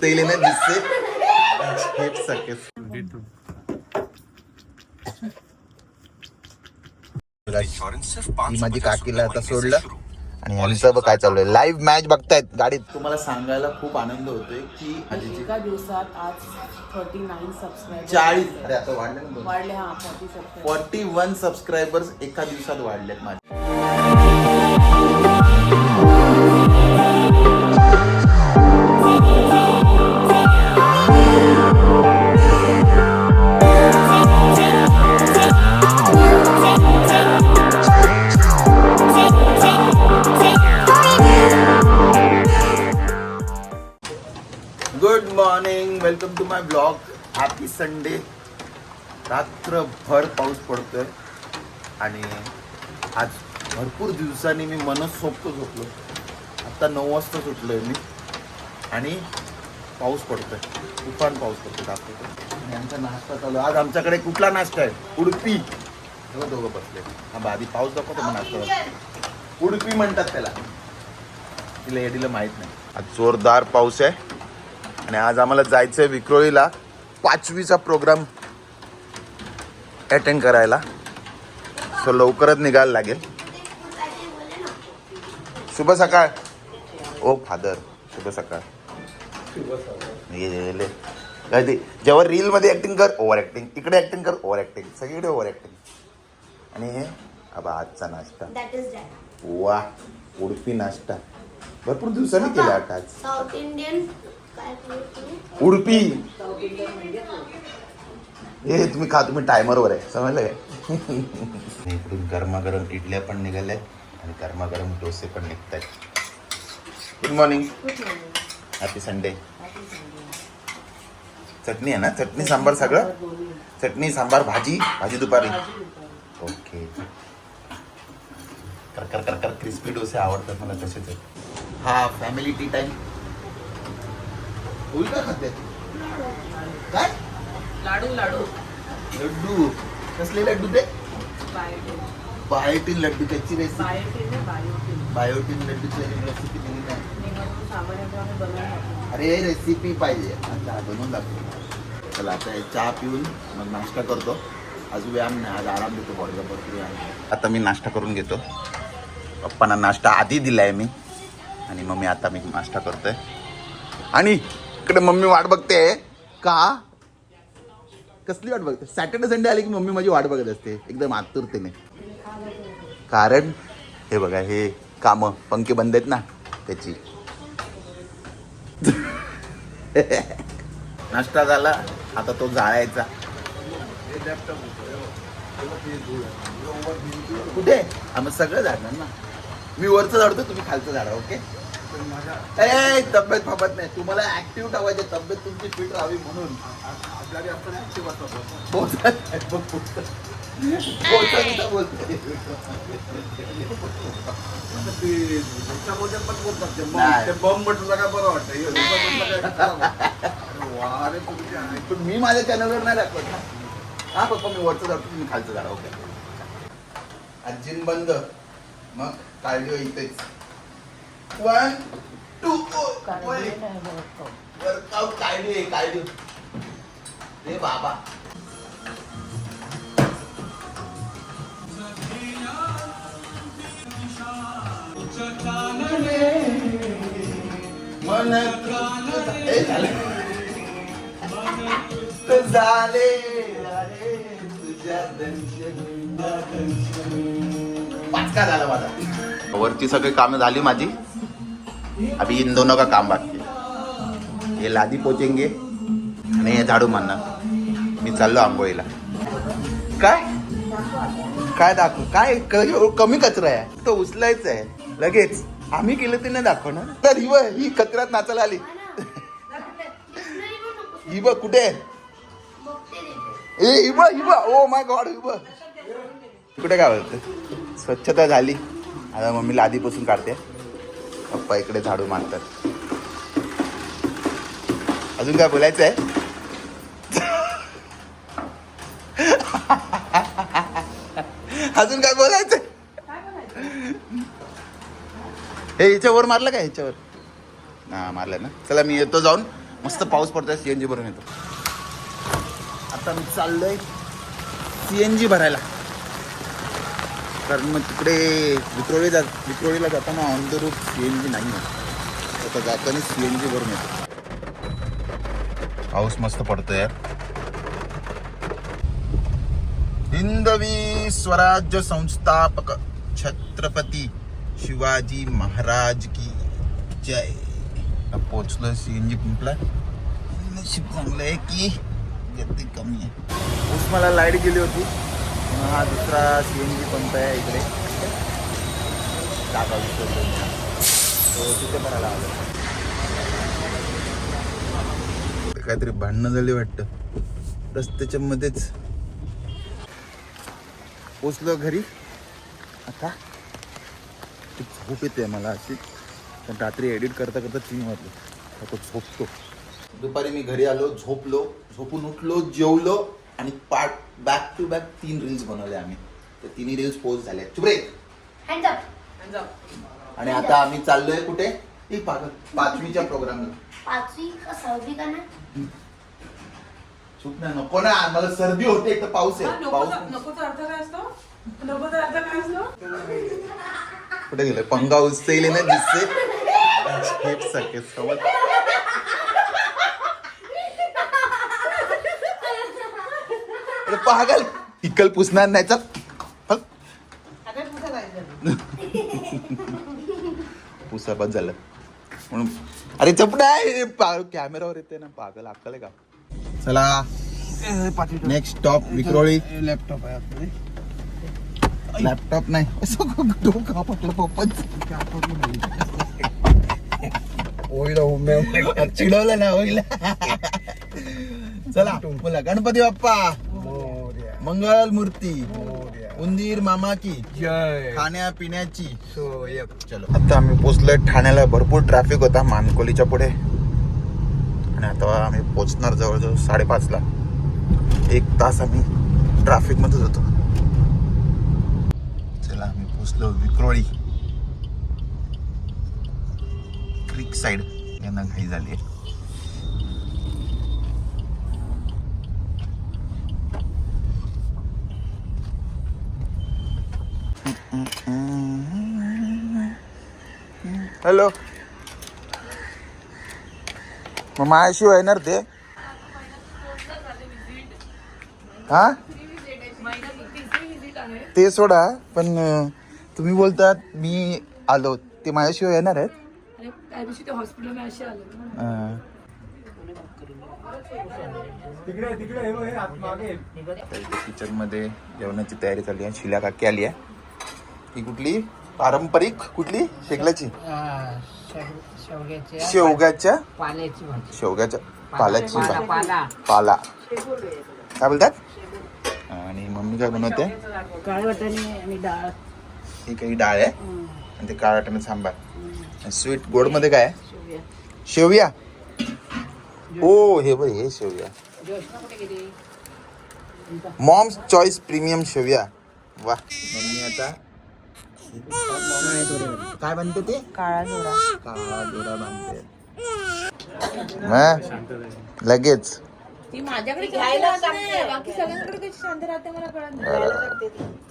तेले ना दिसते हेच माझी काकीला आता सोडलं. आणि यांचं बघ काय चालू आहे. लाईव्ह मॅच बघतायत गाडीत. तुम्हाला सांगायला खूप आनंद होतोय की आजीची एका दिवसात आज थर्टी नाईन सबस्क्राईबर चाळीस. अरे आता वाढले ना दोन. वाढले हा forty subscriber forty one subscribers एका दिवसात वाढलेत माझे. Welcome to my blog happy Sunday रात्रभर पाऊस पडतोय. आणि आज भरपूर दिवसांनी मी मनसोक्त झोपलो. आत्ता नऊ वाजता सुटलोय मी. आणि पाऊस पडतोय. तुफान पाऊस पडतो दाखवतो आणि आमचा नाश्ता चालू आज आमच्याकडे कुठला नाश्ता आहे? उडपी. हे दोघं बसले. हा आधी पाऊस दाखवतो मग नाश्ता उडपी म्हणतात त्याला. तिला येडीला माहीत नाही. आज जोरदार पाऊस आहे. आणि आज आम्हाला जायचं आहे विक्रोळीला पाचवीचा प्रोग्राम अटेंड करायला. सो लवकरच निघायला लागेल. शुभ सकाळ. Oh father. शुभ सकाळ. काय ते जेव्हा रील मध्ये ऍक्टिंग कर ओव्हर ऍक्टिंग इकडे ऍक्टिंग कर ओव्हर ऍक्टिंग सगळीकडे ओव्हर ऍक्टिंग आणि हे आबा आजचा नाश्ता. वा उडपी नाश्ता. भरपूर दिवसांनी केला आता आज. South Indian. उडपी. हे तुम्ही खा तुम्ही टायमरवर आहे समजलं काय इकडून गरमागरम इडल्या पण निघाल्या आणि गरमागरम डोसे पण निघत आहेत गुड मॉर्निंग हॅपी संडे चटणी आहे ना? चटणी सांबार सगळं? चटणी सांबार भाजी भाजी दुपारी. ओके कर कर कर कर क्रिस्पी डोसे आवडतात मला तसेच हा फॅमिली टी टाइम होईल का खाते काय? लाडू लाडू. लड्डू. कसले लड्डू ते? बायोटिन. बायोटीन लड्डू त्याची रेसिपी बायोटिन लड्डूची रेसिपी नाही. अरे रेसिपी पाहिजे. आता बनवून दाखव चला आता चहा पिऊन मग नाश्ता करतो. आज व्यायाम नाही आज आराम देतो बॉडीला भरपूर आता मी नाश्ता करून घेतो. पप्पांना नाश्ता आधी दिलाय मी. आणि मग मी आता मी नाश्ता करतोय. आणि इकडे मम्मी वाट बघते. का? कसली वाट बघते? सॅटर्डे संडे आली की मम्मी माझी वाट बघत असते. एकदम आतुरतेने. कारण हे बघा हे कामं पंखे बंद आहेत ना त्याची. नाश्ता झाला आता तो जाळायचा. कुठे? आम्ही सगळं झाडणार ना. मी वरचं झाडतो तुम्ही खालचं झाडा ओके? ए तब्येत फापत नाही तुम्हाला ऍक्टिव्ह ठेवायचे तब्येत तुमची फिट राहावी म्हणून. पण मी माझ्या चॅनलवर नाही दाखवत ना हा पप्पा मी वरचं जातो तुम्ही खालचं झाडा ओके आजीन बंद मग कार्डिओ इथेच वन टू. वर्कआउट आहे कार्डिओ रे बाबा. मन ए, झालं. पाचका माझा. वरची सगळी कामं झाली माझी. अभी इन दोनों का काम बाकी है। ये लादी पोचेंगे आणि हे झाडू मारणार। मी चाललो आंबोळीला काय? काय दाखव? काय? क- कमी कचरा आहे? तो उचलायचा आहे. लगेच. आम्ही केलं ते नाही दाखवणार. तर ही बघ ही कचऱ्यात नाचायला आली. ही बघ कुठे आहे? बघते तिथे. ए इब ओ माय गॉड इब कुठे काय बोलते स्वच्छता झाली. आता मम्मी लादीपासून काढते. पप्पा इकडे झाडू मारतात. अजून काय बोलायचं आहे अजून काय बोलायचं हे याच्यावर मारलं का ह्याच्यावर हा मारलं ना. चला मी येतो जाऊन. मस्त पाऊस पडतोय सी भरून येतो. आता मी चाललोय सी एन जी भरायला. कारण मग तिकडे विक्रोळी जात विक्रोळीला जाताना on the route C N G नाही आहे. आता जाताना सी एन जी भरून येतो. पाऊस मस्त पडतोय. यार हिंदवी स्वराज्य संस्थापक छत्रपती शिवाजी महाराज की जय. पोचलो सी एन जी पंपला चांगलं आहे की गर्दी कमी आहे. उस्माला लाइट गेली होती. मग हा दुसरा सी एन जी पंप आहे इकडे? टाका विसरलो तो तिथे भरायला आलो काहीतरी भांडणं झाली वाटतं. रस्त्याच्या मध्येच. पोचलो घरी. आता झोप येते मला अशी. पण रात्री एडिट करता करता तीन वाजले. आता झोपतो. दुपारी मी घरी आलो झोपलो. झोपून उठलो जेवलो आणि पाठ बॅक टू बॅक तीन रील्स बनवले आम्ही. तर तिन्ही रील्स पोस्ट झाल्या चुबरे हँड अप आणि आता आम्ही चाललोय कुठे? ती पाचवीच्या प्रोग्रामला पाचवी का सहावी का ना चुप ना नको ना. मला सर्दी होते एक तर पाऊस आहे. पाऊस नकोचा अर्थ काय असतो? नकोचा अर्थ काय असतो? कुठे गेले पंगा उचले ना दिसते. सके समज. अरे पागल. टिकल पुसणार नाही चल. पुसा बस झालं. म्हणून अरे चप आहे पा- कॅमेरावर येते ना पागल अक्कल आहे का? चला. Next stop Vikhroli. लॅपटॉप आहे आपले लॅपटॉप नाही असं होईल हो, चिडवलं ना होईल. चला. गणपती बाप्पा. मंगल मूर्ती. मोर्या उंदीर मामा की जय. खाण्या पिण्याची सो चलो. आता आम्ही पोचलोय ठाण्याला. भरपूर ट्रॅफिक होता मानकोलीच्या पुढे. आणि आता आम्ही पोचणार जवळजवळ साडेपाचला. एक तास आम्ही ट्रॅफिक मध्येच होतो चला आम्ही पोचलो विक्रोळी. क्रिक साइड यांना घाई झाली हॅलो. मग माझ्याशिवाय येणार ते? हा? ते सोडा पण तुम्ही बोलतात मी आलो. ते माझ्याशिवाय येणार आहेत? किचनमध्ये जेवणाची तयारी चालली आहे. शिल्या काकी आली आहे. ही कुठली? पारंपरिक कुठली? शेकल्याची शेवग्याची शेवगाच्या पाल्याची भाजी. शेवगाच्या पाल्याची पाला भाजी. पाला. पाला. काय बोलतात? आणि मम्मी काय बनवते? ही काही डाळ आहे. आणि ते काळा टमे सांबार. स्वीट गोडमध्ये काय आहे? शेवया ओ हे बघ हे शेवया मॉम्स चॉईस प्रीमियम शेवया वा मम्मी आता काय बनते ते? काळा जोरा काळा दोरा बांधते हा? लगेच. ती माझ्याकडे घ्यायला बाकी सगळ्यांकडे कशी शांत राहते मला कळत नाही.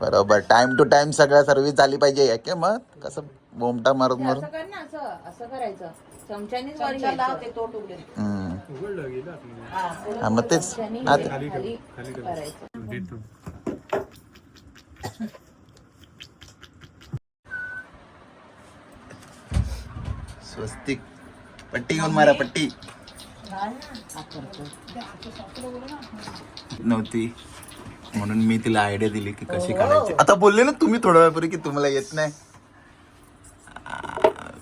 बरोबर. टाइम टू टाइम सगळ्या सर्व्हिस झाली पाहिजे. की मग? कसं बोमटा मारून मारून. असं कर ना असं असं करायचं. ते उघडेल. हा, मग तेच. करायचं. स्वस्तिक. पट्टी घेऊन मारा पट्टी. हा करतो. नव्हती. म्हणून मी तिला आयडिया दिली की कशी काढायची. आता बोलले ना तुम्ही थोड्या वेळापूर्वी की तुम्हाला येत नाही.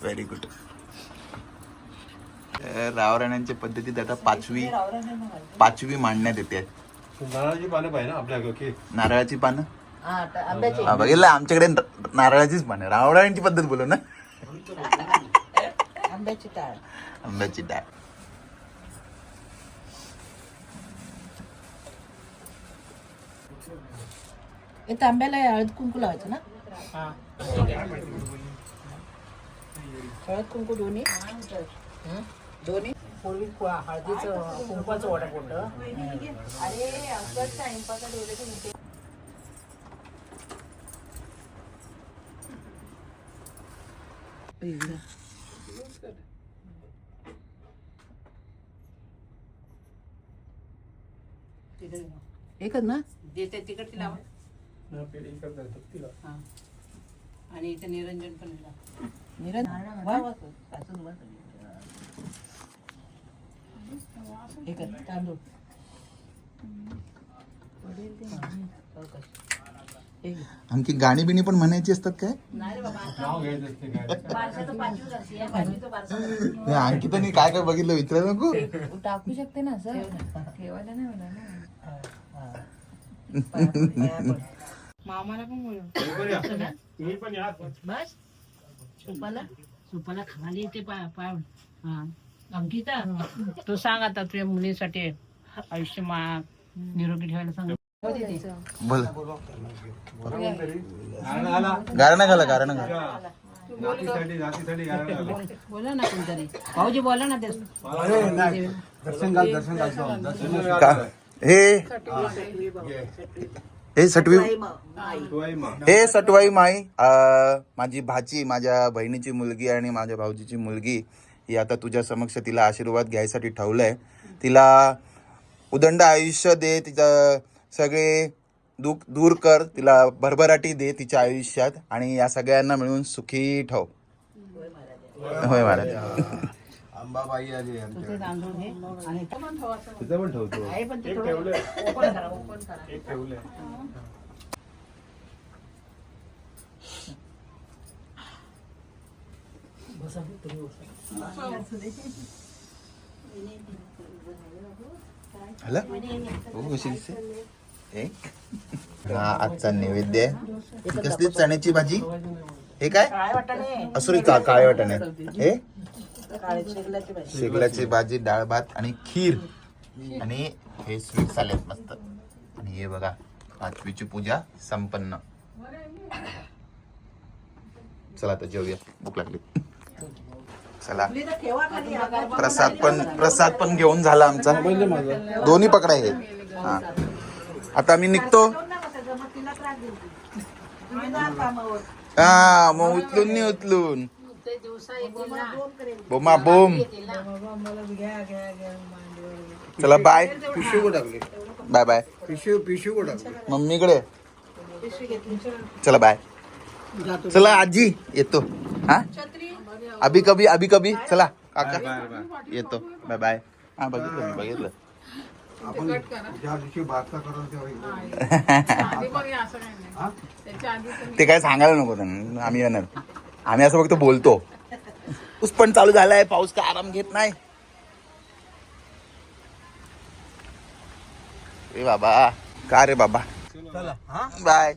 व्हेरी गुड रावराण्यांच्या पद्धतीत आता पाचवी पाचवी मांडण्यात येते. नारळाची पानं पाहिजे ना आपल्या नारळाची पानं? हा, हा बघितलं? आमच्याकडे नारळाचीच पानं. रावराण्यांची पद्धत बोलू ना. आंब्याची टाळ आंब्याची डाळ. हे तांब्याला हळद कुंकू लावायचं ना? हळद कुंकू दोन्ही. हं? दोन्ही? पूर्वी हळदीचं कुंकवाचं वाटा पोट अरे असंच टाइमपास की इथे एकच ना? देते तिकडची लावा. हा. आणि इथे निरंजन पण लावा. वा, वा. एकच तांदूळ. एक. आणखी गाणी बिणी पण म्हणायची असतात काय? नाव घ्यायचं असते काय बारशाचं पाचवी वर्षी आहे, पाचवीचं बारसं वर्षी. नाही, आणखी तर काय काय बघितलं विचारायला नको. टाकू शकते ना सर? ठेवायला नाही मला ना. मामाला पण बोलू तुम्ही पण या बस सुपाला सुपाला खाली ते पा पाय हा अंकिता तू सांग आता तुझ्या मुलीसाठी आयुष्यमान निरोगी ठेवायला सांग. बोल. गारणं घाला गारणं घाला. बोला ना कोणतरी. भाऊजी बोला ना ते. दर्शन घाल दर्शन दर्शन घाल. का हे हे सटवी. हे सटवाई माई माझी भाची माझ्या बहिणीची मुलगी आणि माझ्या भाऊजीची मुलगी ही आता तुझ्या समक्ष तिला आशीर्वाद घ्यायसाठी ठेवलंय. तिला उदंड आयुष्य दे तिचं सगळे दुःख दूर कर तिला भरभराटी दे तिच्या आयुष्यात आणि या सगळ्यांना मिळून सुखी ठेव. होय महाराज. अंबाबाई आली तांदूळ घे. आणि पण ठेवायचं. तिथं पण ठेवतो. आहे पण ते एक थोडं ठेवलंय. open करा, open करा. एक ठेवलंय. हॅलो? बघू कशी दिसते? एक. हा आजचा नैवेद्य आहे. ही कसली? चण्याची भाजी? हे काय? काय वाटाणे असुरी का काळे वाटाणे हे? काळे शेगलाची भाजी. डाळ भात आणि खीर. आणि हे स्वीट आलेत मस्त. आणि हे बघा पाचवीची पूजा संपन्न. चला आता जेवूया. भूक लागली. चला. प्रसाद पण प्रसाद पण घेऊन झाला आमचा. दोन्ही पकडा हे. हा. आता मी निघतो. हा मग उचलून नाही उचलून. दिवसा येतील ना बोमा बोम चला बाय बाय बाय पिशू पिशू कुठं मम्मीकडे चला बाय चला आजी येतो हा अभी कभी अभी कभी चला काका बाय बाय येतो बाय बाय हा बघितलं मी बघितलं आपण ज्या दिवशी बातचा करू तेव्हा ते काय सांगायला नको त्यांना आम्ही येणार आम्ही असं फक्त बोलतो पाऊस पण चालू झालाय पाऊस काय आराम घेत नाही. ए बाबा का रे बाबा? बाय.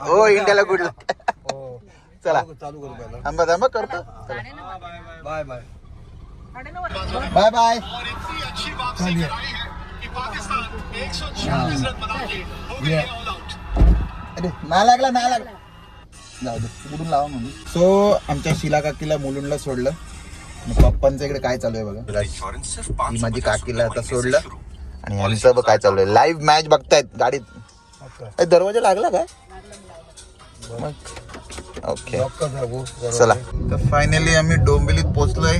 हो इंडियाला गुड लक हो. चला. चालू करू पहिला. थांबा थांबा करतो. Bye bye. Bye bye. अरे नाही लागला नाही लागला. जाऊ दे. कुठून लावा म्हणून. सो आमच्या शिला काकीला मुलुंडला सोडलं. मग पप्पांच्या इकडे काय चालू आहे बघा? ही माझी काकीला आता सोडलं. आणि यांचं बघ काय चालू आहे. लाईव्ह मॅच बघतायत गाडीत. दरवाजा लागला काय मग? ओके चला. तर फायनली आम्ही डोंबिवलीत पोहोचलोय.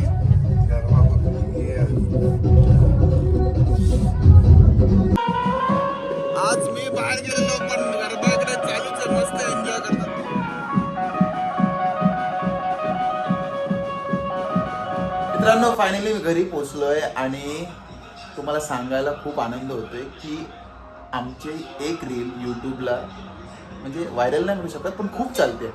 मित्रांनो फायनली मी घरी पोचलोय आणि तुम्हाला सांगायला खूप आनंद होतोय की आमची एक रील यूट्यूबला म्हणजे व्हायरल नाही म्हणू शकत पण खूप चालते.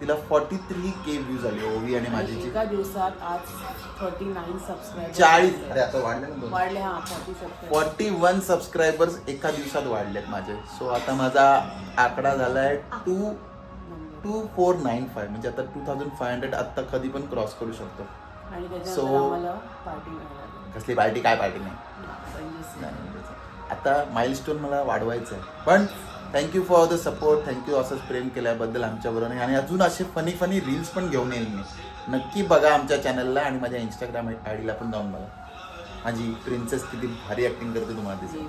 तिला फॉर्टी थ्री के व्ह्यूज आले ओवी आणि माझीची एका दिवसात आज थर्टी नाईन सबस्क्राईबर चाळीस. अरे आता वाढले ना दोन. वाढले हा forty subscriber forty one subscribers एका दिवसात वाढलेत माझे. सो आता माझा आकडा झालाय two two four nine five म्हणजे आता टू थाउजंड फाय हंड्रेड आत्ता कधी पण क्रॉस करू शकतो. आणि त्याच्यानंतर So- आम्हाला पार्टी मिळाली कसली पार्टी काय पार्टी नाही? पंचवीस नाही, आता माइलस्टोन मला वाढवायचं आहे पण thank you for the support thank you असंच प्रेम केल्याबद्दल आमच्याबरोबर आणि अजून असे फनी फनी रील्स पण घेऊन येईल मी. नक्की बघा आमच्या चॅनलला आणि माझ्या इंस्टाग्राम आय डीला पण जाऊन बघा. माझी प्रिन्सेस किती भारी ॲक्टिंग करते तुम्हाला दिसेल.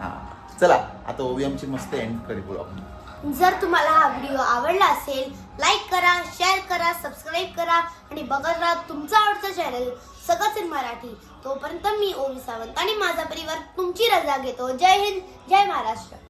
हां. चला आता ओवियमची मस्त एंड करू आपण. जर तुम्हाला हा व्हिडिओ आवडला असेल लाईक करा शेअर करा सबस्क्राईब करा आणि बघत राहा तुमचा आवडता चॅनल सगळंच इन मराठी. तोपर्यंत मी ओवी सावंत आणि माझा परिवार तुमची रजा घेतो. जय हिंद जय महाराष्ट्र.